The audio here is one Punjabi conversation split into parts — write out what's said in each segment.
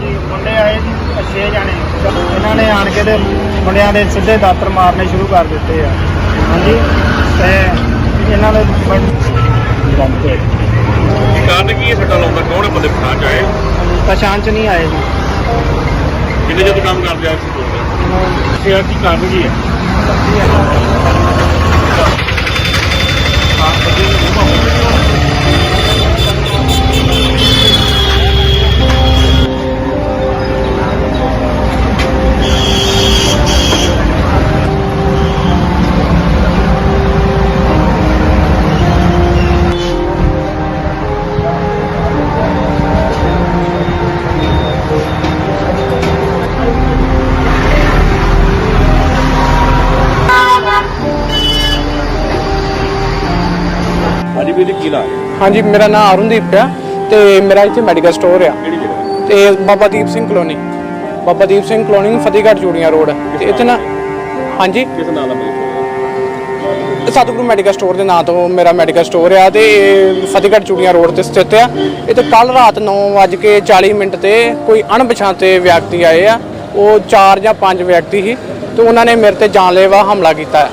ਹੈ ਹਾਂਜੀ ਮੁੰਡੇ ਆਏ ਜੀ ਛੇ ਜਾਣੇ। ਇਹਨਾਂ ਨੇ ਆਣ ਕੇ ਤੇ ਮੁੰਡਿਆਂ ਦੇ ਸਿੱਧੇ ਦਾਤਰ ਮਾਰਨੇ ਸ਼ੁਰੂ ਕਰ ਦਿੱਤੇ ਆ। ਹਾਂਜੀ? ਤੇ ਇਹਨਾਂ ਨੇ ਬੰਦ ਕਾਰਨ ਕੀ ਹੈ ਸੱਟਾ ਲਾਉਂਦਾ ਕੌਣ ਹੈ ਬੰਦੇ ਪਛਾਣ ਚ ਆਏ? ਪਛਾਣ ਚ ਨਹੀਂ ਆਏ ਜੀ। ਕਿੰਨੇ ਜਦੋਂ ਕੰਮ ਕਰਦੇ ਆ ਸੀ ਦੋਸਤ ਫਿਰ ਕੀ ਕਾਰਨ ਕੀ ਹੈ? ਹਾਂਜੀ ਹਾਂਜੀ ਮੇਰਾ ਨਾਮ ਅਰੁਣਦੀਪ ਆ ਤੇ ਮੇਰਾ ਇੱਥੇ ਮੈਡੀਕਲ ਸਟੋਰ ਆ। ਕਿਹੜੀ ਜਗ੍ਹਾ? ਤੇ Baba Deep Singh colony. Baba Deep Singh colony Fatehgarh Churian road. ਤੇ ਇੱਥੇ ਨਾ ਹਾਂਜੀ। ਕਿਸ ਨਾਂ ਦਾ ਸਤਿਗੁਰੂ ਮੈਡੀਕਲ ਸਟੋਰ ਦੇ ਨਾਂ ਤੋਂ ਮੇਰਾ ਮੈਡੀਕਲ ਸਟੋਰ ਆ ਤੇ ਇਹ ਫਤਿਹਗੜ੍ਹ ਚੂੜੀਆਂ ਰੋਡ ਤੇ ਸਥਿਤ ਆ। ਇੱਥੇ ਕੱਲ ਰਾਤ 9:40 ਮਿੰਟ ਤੇ ਕੋਈ ਅਣਪਛਾਤੇ ਵਿਅਕਤੀ ਆਏ ਆ। ਉਹ ਚਾਰ ਜਾਂ ਪੰਜ ਵਿਅਕਤੀ ਸੀ ਤੇ ਉਹਨਾਂ ਨੇ ਮੇਰੇ ਤੇ ਜਾਨਲੇਵਾ ਹਮਲਾ ਕੀਤਾ ਹੈ।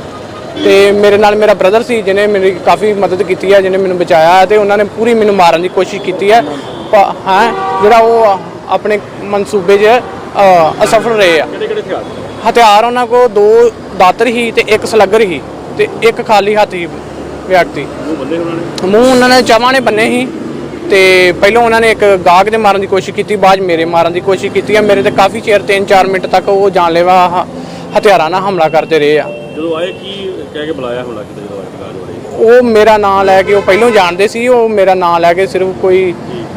ਤੇ ਮੇਰੇ ਨਾਲ ਮੇਰਾ ਬ੍ਰਦਰ ਸੀ ਜਿਹਨੇ ਮੇਰੀ ਕਾਫੀ ਮਦਦ ਕੀਤੀ ਹੈ ਜਿਹਨੇ ਮੈਨੂੰ ਬਚਾਇਆ ਹੈ ਤੇ ਉਹਨਾਂ ਨੇ ਪੂਰੀ ਮੈਨੂੰ ਮਾਰਨ ਦੀ ਕੋਸ਼ਿਸ਼ ਕੀਤੀ ਹੈ। ਹਾਂ ਜਿਹੜਾ ਉਹ ਆਪਣੇ ਮਨਸੂਬੇ 'ਚ ਅਸਫਲ ਰਹੇ ਆ। ਹਥਿਆਰ? ਉਹਨਾਂ ਕੋਲ ਦੋ ਦਾਤਰ ਹੀ ਤੇ ਇੱਕ ਸਲੱਗਰ ਹੀ ਤੇ ਇੱਕ ਖਾਲੀ ਹੱਥ ਹੀ ਵਿਅਕਤੀ। ਮੂੰਹ ਉਹਨਾਂ ਨੇ? ਚਾਵਾਂ ਨੇ ਬੰਨੇ ਸੀ ਤੇ ਪਹਿਲਾਂ ਉਹਨਾਂ ਨੇ ਇੱਕ ਗਾਹਕ ਦੇ ਮਾਰਨ ਦੀ ਕੋਸ਼ਿਸ਼ ਕੀਤੀ ਬਾਅਦ ਮੇਰੇ ਮਾਰਨ ਦੀ ਕੋਸ਼ਿਸ਼ ਕੀਤੀ ਹੈ। ਮੇਰੇ ਤੇ ਕਾਫੀ ਚਿਰ 3-4 ਮਿੰਟ ਤੱਕ ਉਹ ਜਾਨਲੇਵਾ ਹ- ਹਥਿਆਰਾਂ ਨਾਲ ਹਮਲਾ ਕਰਦੇ ਰਹੇ ਆ। ਜਦੋਂ ਆਏ ਕੀ ਕਹਿ ਕੇ ਬੁਲਾਇਆ ਹੁਣ ਕਿਤੇ ਜਦੋਂ ਆਏ ਦੁਕਾਨ ਵਾਲੇ? ਉਹ ਮੇਰਾ ਨਾਮ ਲੈ ਕੇ ਉਹ ਪਹਿਲਾਂ ਜਾਣਦੇ ਸੀ ਉਹ ਮੇਰਾ ਨਾਮ ਲੈ ਕੇ ਸਿਰਫ ਕੋਈ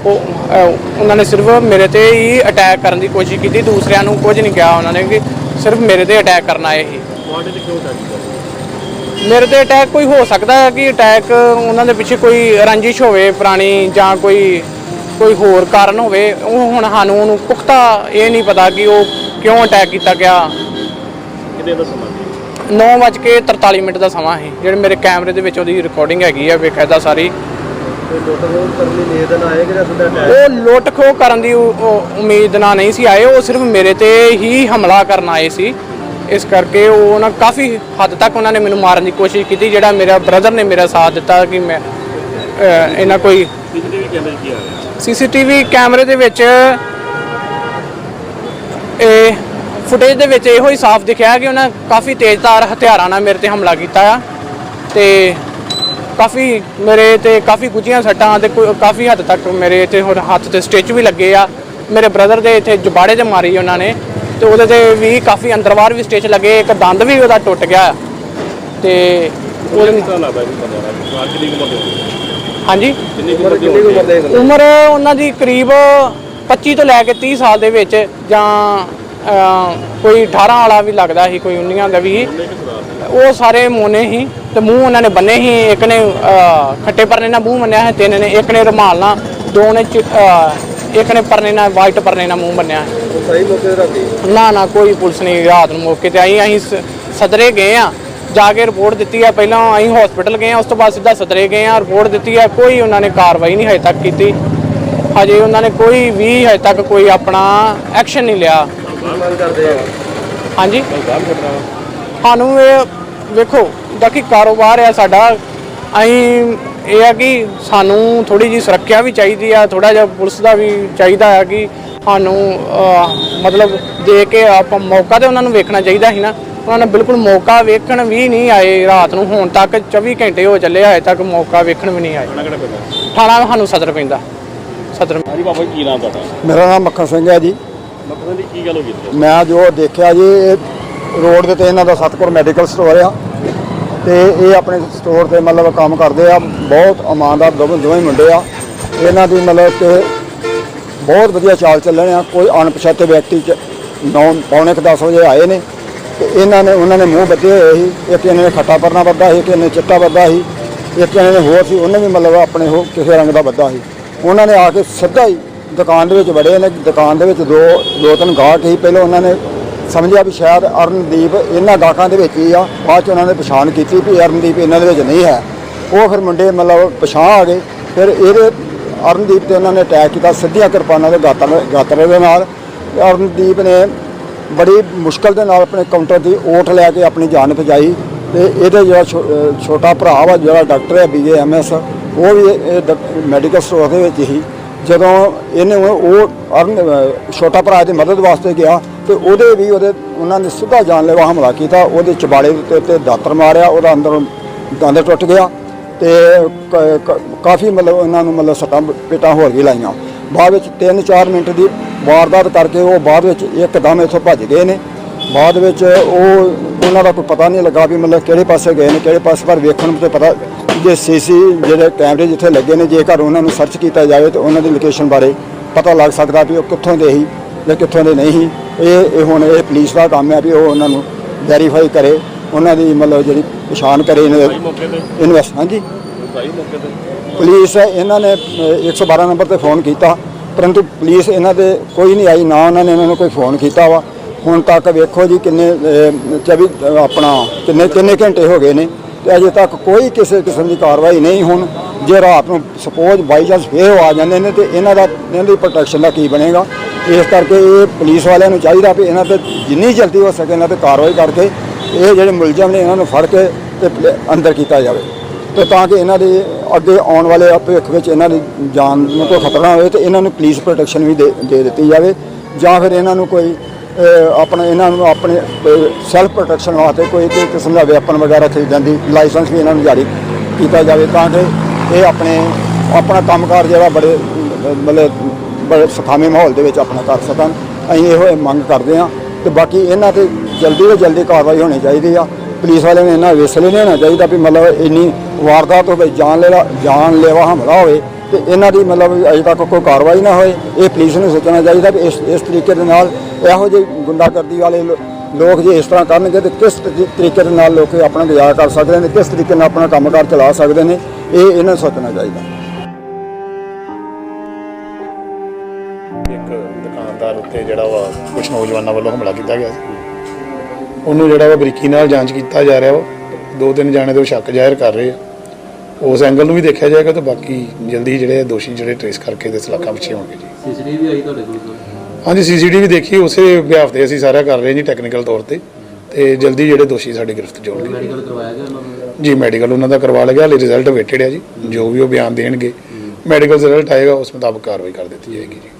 ਉਹ ਅਹ, ਉਹਨਾਂ ਨੇ ਸਿਰਫ ਮੇਰੇ ਤੇ ਹੀ ਅਟੈਕ ਕਰਨ ਦੀ ਕੋਸ਼ਿਸ਼ ਕੀਤੀ ਦੂਸਰਿਆਂ ਨੂੰ ਕੁਝ ਨਹੀਂ ਕਿਹਾ ਉਹਨਾਂ ਨੇ ਕਿ ਸਿਰਫ ਮੇਰੇ ਤੇ ਅਟੈਕ ਕਰਨ ਆਏ ਸੀ। ਤੁਹਾਡੇ ਤੇ ਕਿਉਂ ਟੈਕਸ ਕਰਦੇ ਮੇਰੇ ਤੇ ਅਟੈਕ ਕੋਈ ਹੋ ਸਕਦਾ ਹੈ ਕਿ ਅਟੈਕ ਉਹਨਾਂ ਦੇ ਪਿੱਛੇ ਕੋਈ ਰੰਜਿਸ਼ ਹੋਵੇ ਪੁਰਾਣੀ ਜਾਂ ਕੋਈ ਕੋਈ ਹੋਰ ਕਾਰਨ ਹੋਵੇ ਉਹ ਹੁਣ ਸਾਨੂੰ ਉਹਨੂੰ ਪੁਖਤਾ ਇਹ ਨਹੀਂ ਪਤਾ ਕਿ ਉਹ ਕਿਉਂ ਅਟੈਕ ਕੀਤਾ ਗਿਆ। ਕਿੰਨੇ ਦਾ ਸਮਾਂ? 9:43 ਮਿੰਟ ਦਾ ਸਮਾਂ ਸੀ। ਜਿਹੜੇ ਮੇਰੇ ਕੈਮਰੇ ਦੇ ਵਿੱਚ ਉਹਦੀ ਰਿਕਾਰਡਿੰਗ ਹੈਗੀ ਆ ਬੇਕਾਇਦਾ ਸਾਰੀ। ਉਹ ਲੁੱਟ ਖੋਹ ਕਰਨ ਦੀ ਉਮੀਦ ਨਾਲ ਨਹੀਂ ਸੀ ਆਏ। ਉਹ ਸਿਰਫ ਮੇਰੇ ਤੇ ਹੀ ਹਮਲਾ ਕਰਨ ਆਏ ਸੀ। ਇਸ ਕਰਕੇ ਉਹ ਨਾ ਕਾਫੀ ਹੱਦ ਤੱਕ ਉਹਨਾਂ ਨੇ ਮੈਨੂੰ ਮਾਰਨ ਦੀ ਕੋਸ਼ਿਸ਼ ਕੀਤੀ ਜਿਹੜਾ ਮੇਰਾ ਬ੍ਰਦਰ ਨੇ ਮੇਰਾ ਸਾਥ ਦਿੱਤਾ ਕਿ ਮੈਂ ਇਹਨਾਂ ਕੋਈ ਸੀਸੀਟੀਵੀ ਕੈਮਰੇ ਦੇ ਵਿੱਚ ਇਹ ਫੁਟੇਜ ਦੇ ਵਿੱਚ ਇਹੋ ਹੀ ਸਾਫ਼ ਦਿਖਿਆ ਕਿ ਉਹਨਾਂ ਕਾਫੀ ਤੇਜ਼ਧਾਰ ਹਥਿਆਰਾਂ ਨਾਲ ਮੇਰੇ ਤੇ ਹਮਲਾ ਕੀਤਾ ਆ ਤੇ ਕਾਫੀ ਮੇਰੇ ਤੇ ਕਾਫੀ ਗੁੱਝੀਆਂ ਸੱਟਾਂ ਤੇ ਕਾਫੀ ਹੱਦ ਤੱਕ ਮੇਰੇ ਤੇ ਹੋਰ ਹੱਥ ਤੇ ਸਟਿਚ ਵੀ ਲੱਗੇ ਆ ਮੇਰੇ ਬ੍ਰਦਰ ਦੇ ਇੱਥੇ ਜਬਾੜੇ ਤੇ ਮਾਰੀ ਉਹਨਾਂ ਨੇ ਤੇ ਉਹਦੇ ਤੇ ਵੀ ਕਾਫੀ ਅੰਦਰਵਾਰ ਵੀ ਸਟਿਚ ਲੱਗੇ ਇੱਕ ਦੰਦ ਵੀ ਉਹਦਾ ਟੁੱਟ ਗਿਆ। ਤੇ ਉਹਦੇ ਲੱਗਦਾ ਜੀ ਬੰਦੇ ਕਿੰਨੀ ਉਮਰ ਦੇ? ਹਾਂਜੀ ਕਿੰਨੀ ਉਮਰ ਦੇ? ਉਮਰ ਉਹਨਾਂ ਦੀ ਕਰੀਬ 25 ਤੋਂ ਲੈ ਕੇ 30 ਸਾਲ ਦੇ ਵਿੱਚ ਜਾਂ ਕੋਈ 18 ਵਾਲਾ ਵੀ ਲੱਗਦਾ ਸੀ, ਕੋਈ 19 ਦਾ ਵੀ। ਉਹ ਸਾਰੇ ਮੋਨੇ ਸੀ ਤੇ ਮੂੰਹ ਉਹਨਾਂ ਨੇ ਬੰਨੇ ਸੀ, ਇੱਕ ਨੇ ਖੱਟੇ ਪਰਨੇ ਨਾਲ ਮੂੰਹ ਬੰਨਿਆ ਹੈ ਤਿੰਨ ਨੇ, ਇੱਕ ਨੇ ਰੁਮਾਲ ਨਾਲ, ਦੋ ਨੇ ਇੱਕ ਨੇ ਪਰਨੇ ਨਾਲ, ਵਾਈਟ ਪਰਨੇ ਨਾਲ ਮੂੰਹ ਬੰਨਿਆ। ਹੈ ਸਹੀ ਮੌਕੇ ਤੇ ਨਾ ਨਾ, ਕੋਈ ਪੁਲਿਸ ਨਹੀਂ, ਰਾਤ ਨੂੰ ਮੌਕੇ ਤੇ ਆਈ, ਅਸੀਂ ਸ- ਸਦਰੇ ਗਏ ਆ ਜਾ ਕੇ ਰਿਪੋਰਟ ਦਿੱਤੀ ਆ ਪਹਿਲਾਂ ਅਸੀਂ ਹਸਪੀਟਲ ਗਏ ਆ ਉਸ ਤੋਂ ਬਾਅਦ ਸਿੱਧਾ ਸਦਰੇ ਗਏ ਆ ਰਿਪੋਰਟ ਦਿੱਤੀ ਆ ਕੋਈ ਉਹਨਾਂ ਨੇ ਕਾਰਵਾਈ ਨਹੀਂ ਹਜੇ ਤੱਕ ਕੀਤੀ। ਹਜੇ ਉਹਨਾਂ ਨੇ ਕੋਈ ਵੀ ਹਜੇ ਤੱਕ ਕੋਈ ਆਪਣਾ ਐਕਸ਼ਨ ਨਹੀਂ ਲਿਆ। ਮੰਗ ਕਰਦੇ ਆ। ਹਾਂਜੀ। ਸਾਨੂੰ ਇਹ ਵੇਖੋ ਦਾ ਕਿ ਕਾਰੋਬਾਰ ਆ ਸਾਡਾ ਅਸੀਂ ਇਹ ਆ ਕਿ ਸਾਨੂੰ ਥੋੜੀ ਜੀ ਸੁਰੱਖਿਆ ਵੀ ਚਾਹੀਦੀ ਆ ਥੋੜਾ ਜਿਹਾ ਪੁਲਿਸ ਦਾ ਵੀ ਚਾਹੀਦਾ ਆ ਕਿ ਸਾਨੂੰ ਮਤਲਬ ਦੇ ਕੇ ਆਪਾਂ ਮੌਕਾ ਤੇ ਉਹਨਾਂ ਨੂੰ ਵੇਖਣਾ ਚਾਹੀਦਾ ਸੀ ਨਾ। ਉਹਨਾਂ ਨੇ ਬਿਲਕੁਲ ਮੌਕਾ ਵੇਖਣ ਵੀ ਨਹੀਂ ਆਏ ਰਾਤ ਨੂੰ ਹੁਣ ਤੱਕ 24 ਘੰਟੇ ਹੋ ਚੱਲੇ ਹਜੇ ਤੱਕ ਮੌਕਾ ਵੇਖਣ ਵੀ ਨਹੀਂ ਆਏ। ਥਾਣਾ ਸਾਨੂੰ ਸਦਰ ਪੈਂਦਾ। ਸਦਰ। ਮੇਰਾ ਨਾਮ ਮੱਖਣ ਸਿੰਘ ਹੈ ਜੀ। ਮਤਲਬ ਦੀ ਕੀ ਗੱਲ ਹੋ ਗਈ ਇੱਥੇ? ਮੈਂ ਜੋ ਦੇਖਿਆ ਜੀ, ਇਹ ਰੋਡ ਦੇ ਤੇ ਇਹਨਾਂ ਦਾ ਸਤਪੁਰ ਮੈਡੀਕਲ ਸਟੋਰ ਆ। ਤੇ ਇਹ ਆਪਣੇ ਸਟੋਰ ਤੇ ਮਤਲਬ ਕੰਮ ਕਰਦੇ ਆ, ਬਹੁਤ ਇਮਾਨਦਾਰ ਦੋਵੇਂ ਦੋਵੇਂ ਮੁੰਡੇ ਆ। ਇਹਨਾਂ ਦੀ ਮਤਲਬ ਕਿ ਬਹੁਤ ਵਧੀਆ ਚਾਲ ਚੱਲਣ ਆ। ਕੋਈ ਅਣਪਛਾਤੇ ਵਿਅਕਤੀ ਚ ਨੌ ਪੌਣੇ ਕੁ 10 ਵਜੇ ਆਏ ਨੇ। ਤੇ ਇਹਨਾਂ ਨੇ ਉਹਨਾਂ ਨੇ ਮੂੰਹ ਬੱਧੇ ਹੋਏ ਸੀ। ਇੱਕ ਇਹਨਾਂ ਨੇ ਖੱਟਾ ਪਰਨਾ ਬੱਧਾ ਸੀ, ਇੱਕ ਇਹਨਾਂ ਨੇ ਚਿੱਟਾ ਬੱਧਾ ਸੀ। ਇੱਕ ਇਹਨਾਂ ਨੇ ਹੋਰ ਸੀ, ਉਹਨੇ ਵੀ ਮਤਲਬ ਆਪਣੇ ਉਹ ਕਿਸੇ ਰੰਗ ਦਾ ਬੱਧਾ ਸੀ। ਉਹਨਾਂ ਨੇ ਆ ਕੇ ਸਿੱਧਾ ਹੀ ਦੁਕਾਨ ਦੇ ਵਿੱਚ ਵੜੇ ਨੇ, ਦੁਕਾਨ ਦੇ ਵਿੱਚ ਦੋ ਦੋ ਤਿੰਨ ਗਾਹਕ ਸੀ। ਪਹਿਲਾਂ ਉਹਨਾਂ ਨੇ ਸਮਝਿਆ ਵੀ ਸ਼ਾਇਦ ਅਰਨਦੀਪ ਇਹਨਾਂ ਗਾਹਕਾਂ ਦੇ ਵਿੱਚ ਹੀ ਆ, ਬਾਅਦ ਚ ਉਹਨਾਂ ਨੇ ਪਛਾਣ ਕੀਤੀ ਵੀ ਅਰਨਦੀਪ ਇਹਨਾਂ ਦੇ ਵਿੱਚ ਨਹੀਂ ਹੈ। ਉਹ ਫਿਰ ਮੁੰਡੇ ਮਤਲਬ ਪਛਾਣ ਆ ਗਏ, ਫਿਰ ਇਹਦੇ ਅਰਨਦੀਪ ਤੇ ਉਹਨਾਂ ਨੇ ਅਟੈਕ ਕੀਤਾ, ਸਿੱਧੀਆਂ ਕਿਰਪਾਨਾਂ ਦੇ ਗਾਤਰ ਗਾਤਰੇ ਦੇ ਨਾਲ। ਤੇ ਅਰਨਦੀਪ ਨੇ ਬੜੀ ਮੁਸ਼ਕਲ ਦੇ ਨਾਲ ਆਪਣੇ ਕਾਊਂਟਰ ਦੀ ਓਟ ਲੈ ਕੇ ਆਪਣੀ ਜਾਨ ਬਚਾਈ ਤੇ ਇਹਦੇ ਜਿਹੜਾ ਛੋ- ਛੋਟਾ ਭਰਾ ਵਾ, ਜਿਹੜਾ ਡਾਕਟਰ ਹੈ ਬੀਏਐਮਐਸ ਉਹ ਵੀ ਇਹ ਮੈਡੀਕਲ ਸਟੋਰ ਦੇ ਵਿੱਚ ਹੀ ਜਦੋਂ ਇਹਨੇ ਉਹ ਅਰਨ ਛੋਟਾ ਭਰਾ ਦੀ ਮਦਦ ਵਾਸਤੇ ਗਿਆ, ਤੇ ਉਹਦੇ ਵੀ ਉਹਦੇ ਉਹਨਾਂ ਨੇ ਸਿੱਧਾ ਜਾਨਲੇਵਾ ਹਮਲਾ ਕੀਤਾ। ਉਹਦੇ ਚਬਾੜੇ ਦੇ ਉੱਤੇ ਤੇ ਦਾਤਰ ਮਾਰਿਆ, ਉਹਦਾ ਅੰਦਰ ਦੰਦ ਟੁੱਟ ਗਿਆ ਤੇ ਕ- ਕਾਫੀ ਮਤਲਬ ਉਹਨਾਂ ਨੂੰ ਮਤਲਬ ਸੱਟਾਂ ਪੇਟਾਂ ਹੋਰ ਵੀ ਲਾਈਆਂ। ਬਾਅਦ ਵਿੱਚ 3-4 ਮਿੰਟ ਦੀ ਵਾਰਦਾਤ ਕਰਕੇ ਉਹ ਬਾਅਦ ਵਿੱਚ ਇੱਕਦਮ ਇੱਥੋਂ ਭੱਜ ਗਏ ਨੇ। ਬਾਅਦ ਵਿੱਚ ਉਹ ਉਹਨਾਂ ਦਾ ਕੋਈ ਪਤਾ ਨਹੀਂ ਲੱਗਾ ਵੀ ਮਤਲਬ ਕਿਹੜੇ ਪਾਸੇ ਗਏ ਨੇ, ਕਿਹੜੇ ਪਾਸੇ ਪਰ ਵੇਖਣ ਨੂੰ ਤੇ ਪਤਾ ਜੇ ਸੀਸੀ ਜਿਹੜੇ ਕੈਮਰੇ ਜਿੱਥੇ ਲੱਗੇ ਨੇ ਜੇਕਰ ਉਹਨਾਂ ਨੂੰ ਸਰਚ ਕੀਤਾ ਜਾਵੇ ਤਾਂ ਉਹਨਾਂ ਦੀ ਲੋਕੇਸ਼ਨ ਬਾਰੇ ਪਤਾ ਲੱਗ ਸਕਦਾ ਵੀ ਉਹ ਕਿੱਥੋਂ ਦੇ ਸੀ ਜਾਂ ਕਿੱਥੋਂ ਦੇ ਨਹੀਂ ਇਹ ਇਹ ਹੁਣ ਇਹ ਪੁਲਿਸ ਦਾ ਕੰਮ ਹੈ ਵੀ ਉਹ ਉਹਨਾਂ ਨੂੰ ਵੈਰੀਫਾਈ ਕਰੇ ਉਹਨਾਂ ਦੀ ਮਤਲਬ ਜਿਹੜੀ ਪਛਾਣ ਕਰੇ ਇਨਵੈਸਟ ਹਾਂਜੀ। ਪੁਲਿਸ ਇਹਨਾਂ ਨੇ ਅਹ, 112 ਨੰਬਰ ਤੇ ਫੋਨ ਕੀਤਾ ਪਰੰਤੂ ਪੁਲਿਸ ਇਹਨਾਂ ਦੇ ਕੋਈ ਨਹੀਂ ਆਈ ਨਾ ਉਹਨਾਂ ਨੇ ਇਹਨਾਂ ਨੂੰ ਕੋਈ ਫੋਨ ਕੀਤਾ ਵਾ। ਹੁਣ ਤੱਕ ਵੇਖੋ ਜੀ ਕਿੰਨੇ ਅਹ, 24 ਅਹ, ਆਪਣਾ ਕਿੰਨੇ ਕਿੰਨੇ ਘੰਟੇ ਹੋ ਗਏ ਨੇ। ਅਜੇ ਤੱਕ ਕੋਈ ਕਿਸੇ ਕਿਸਮ ਦੀ ਕਾਰਵਾਈ ਨਹੀਂ ਹੁਣ। ਜੇ ਰਾਤ ਨੂੰ ਸਪੋਜ਼ ਬਾਈ ਚਾਂਸ ਫੇਰ ਆ ਜਾਂਦੇ ਨੇ ਤੇ ਇਹਨਾਂ ਦਾ ਇਹਨਾਂ ਦੀ ਪ੍ਰੋਟੈਕਸ਼ਨ ਦਾ ਕੀ ਬਣੇਗਾ? ਇਸ ਕਰਕੇ ਇਹ ਪੁਲਿਸ ਵਾਲਿਆਂ ਨੂੰ ਚਾਹੀਦਾ ਵੀ ਇਹਨਾਂ ਤੇ ਜਿੰਨੀ ਜਲਦੀ ਹੋ ਸਕੇ ਇਹਨਾਂ ਤੇ ਕਾਰਵਾਈ ਕਰਕੇ ਇਹ ਜਿਹੜੇ ਮੁਲਜ਼ਮ ਨੇ ਇਹਨਾਂ ਨੂੰ ਫੜ ਕੇ ਤੇ ਅੰਦਰ ਕੀਤਾ ਜਾਵੇ। ਤੇ ਤਾਂ ਕਿ ਇਹਨਾਂ ਦੇ ਅੱਗੇ ਆਉਣ ਵਾਲੇ ਭਵਿੱਖ ਵਿੱਚ ਇਹਨਾਂ ਦੀ ਜਾਨ ਨੂੰ ਕੋਈ ਖਤਰਾ ਨਾ ਹੋਵੇ ਤੇ ਇਹਨਾਂ ਨੂੰ ਪੁਲਿਸ ਪ੍ਰੋਟੈਕਸ਼ਨ ਵੀ ਦੇ ਦੇ ਦਿੱਤੀ ਜਾਵੇ। ਜਾਂ ਫਿਰ ਇਹਨਾਂ ਨੂੰ ਕੋਈ ਆਪਣਾ ਇਹਨਾਂ ਨੂੰ ਆਪਣੇ ਸੈਲਫ ਪ੍ਰੋਟੈਕਸ਼ਨ ਵਾਸਤੇ ਕੋਈ ਕੋਈ ਕਿਸਮ ਦਾ ਵੈਪਨ ਵਗੈਰਾ ਖਰੀਦਣ ਦੀ ਲਾਇਸੈਂਸ ਵੀ ਇਹਨਾਂ ਨੂੰ ਜਾਰੀ ਕੀਤਾ ਜਾਵੇ ਤਾਂ ਕਿ ਇਹ ਆਪਣੇ, ਆਪਣਾ ਕੰਮਕਾਰ ਜਿਹੜਾ ਬੜੇ, ਮਤਲਬ ਬੜੇ ਸੁਖਾਵੇਂ ਮਾਹੌਲ ਦੇ ਵਿੱਚ ਆਪਣਾ ਕਰ ਸਕਣ। ਅਸੀਂ ਇਹੋ ਇਹ ਮੰਗ ਕਰਦੇ ਹਾਂ ਤੇ ਬਾਕੀ ਇਹਨਾਂ ਤੇ ਜਲਦੀ ਤੋਂ ਜਲਦੀ ਕਾਰਵਾਈ ਹੋਣੀ ਚਾਹੀਦੀ ਆ। ਪੁਲਿਸ ਵਾਲਿਆਂ ਨੇ ਇਹਨਾਂ ਵਿਸਲੇ ਨਹੀਂ ਹੋਣਾ ਚਾਹੀਦਾ ਵੀ ਮਤਲਬ ਇੰਨੀ ਵਾਰਦਾਤ ਹੋਵੇ ਜਾਨ ਲੈਵਾ ਜਾਨ ਲੈਵਾ ਹਮਲਾ ਹੋਵੇ ਤੇ ਇਹਨਾਂ ਦੀ ਮਤਲਬ ਅਜੇ ਤੱਕ ਕੋਈ ਕਾਰਵਾਈ ਨਾ ਹੋਏ। ਇਹ ਪੁਲਿਸ ਨੂੰ ਸੋਚਣਾ ਚਾਹੀਦਾ ਕਿ ਇਸ ਇਸ ਤਰੀਕੇ ਦੇ ਨਾਲ ਇਹੋ ਜਿਹੇ ਗੁੰਡਾਗਰਦੀ ਵਾਲੇ ਲੋਕ ਜੇ ਇਸ ਤਰ੍ਹਾਂ ਕਰਨਗੇ ਤੇ ਕਿਸ ਤਰੀਕੇ ਦੇ ਨਾਲ ਲੋਕ ਆਪਣਾ ਗੁਜ਼ਾਰਾ ਕਰ ਸਕਦੇ ਨੇ, ਕਿਸ ਤਰੀਕੇ ਨਾਲ ਆਪਣਾ ਕੰਮਕਾਰ ਚਲਾ ਸਕਦੇ ਨੇ, ਇਹ ਇਹਨਾਂ ਨੂੰ ਸੋਚਣਾ ਚਾਹੀਦਾ। ਇੱਕ ਦੁਕਾਨਦਾਰ ਉੱਤੇ ਜਿਹੜਾ ਵਾ ਕੁਝ ਨੌਜਵਾਨਾਂ ਵੱਲੋਂ ਹਮਲਾ ਕੀਤਾ ਗਿਆ ਸੀ। ਉਹਨੂੰ ਜਿਹੜਾ ਵਾ ਬਰੀਕੀ ਨਾਲ ਜਾਂਚ ਕੀਤਾ ਜਾ ਰਿਹਾ ਵਾ। ਦੋ ਤਿੰਨ ਜਾਣੇ ਦੇ ਉਹ ਸ਼ੱਕ ਜ਼ਾਹਿਰ ਕਰ ਰਹੇ ਆ। ਉਸ ਐਂਗਲ ਨੂੰ ਵੀ ਦੇਖਿਆ ਜਾਏਗਾ ਤੇ ਬਾਕੀ ਜਲਦੀ ਜਿਹੜੇ ਦੋਸ਼ੀ ਜਿਹੜੇ ਟ੍ਰੇਸ ਕਰਕੇ ਦੇ ਸਲਾਖਾਂ ਪਿੱਛੇ ਹੋਣਗੇ ਜੀ। ਸੀਸੀਟੀਵੀ ਆਈ ਤੁਹਾਡੇ ਕੋਲ ਹਾਂਜੀ ਸੀਸੀਟੀਵੀ ਦੇਖੀ ਉਸੇ ਵਿਆਹ ਤੇ ਅਸੀਂ ਸਾਰਾ ਕਰ ਰਹੇ ਜੀ ਟੈਕਨੀਕਲ ਤੌਰ ਤੇ। ਤੇ ਜਲਦੀ ਜਿਹੜੇ ਦੋਸ਼ੀ ਸਾਡੇ ਗ੍ਰਿਫਤ 'ਚ ਹੋਣਗੇ। ਮੈਡੀਕਲ ਕਰਵਾਇਆ ਗਿਆ ਉਹਨਾਂ ਨੂੰ? ਜੀ ਮੈਡੀਕਲ ਉਹਨਾਂ ਦਾ ਕਰਵਾ ਲਿਆ ਹਾਲੇ ਰਿਜ਼ਲਟ ਵੇਟਡ ਹੈ ਜੀ। ਜੋ ਵੀ ਉਹ ਬਿਆਨ ਦੇਣਗੇ ਮੈਡੀਕਲ ਰਿਜ਼ਲਟ ਆਏਗਾ ਉਸ ਮੁਤਾਬਕ ਕਾਰਵਾਈ ਕਰ ਦਿੱਤੀ ਜਾਏਗੀ ਜੀ।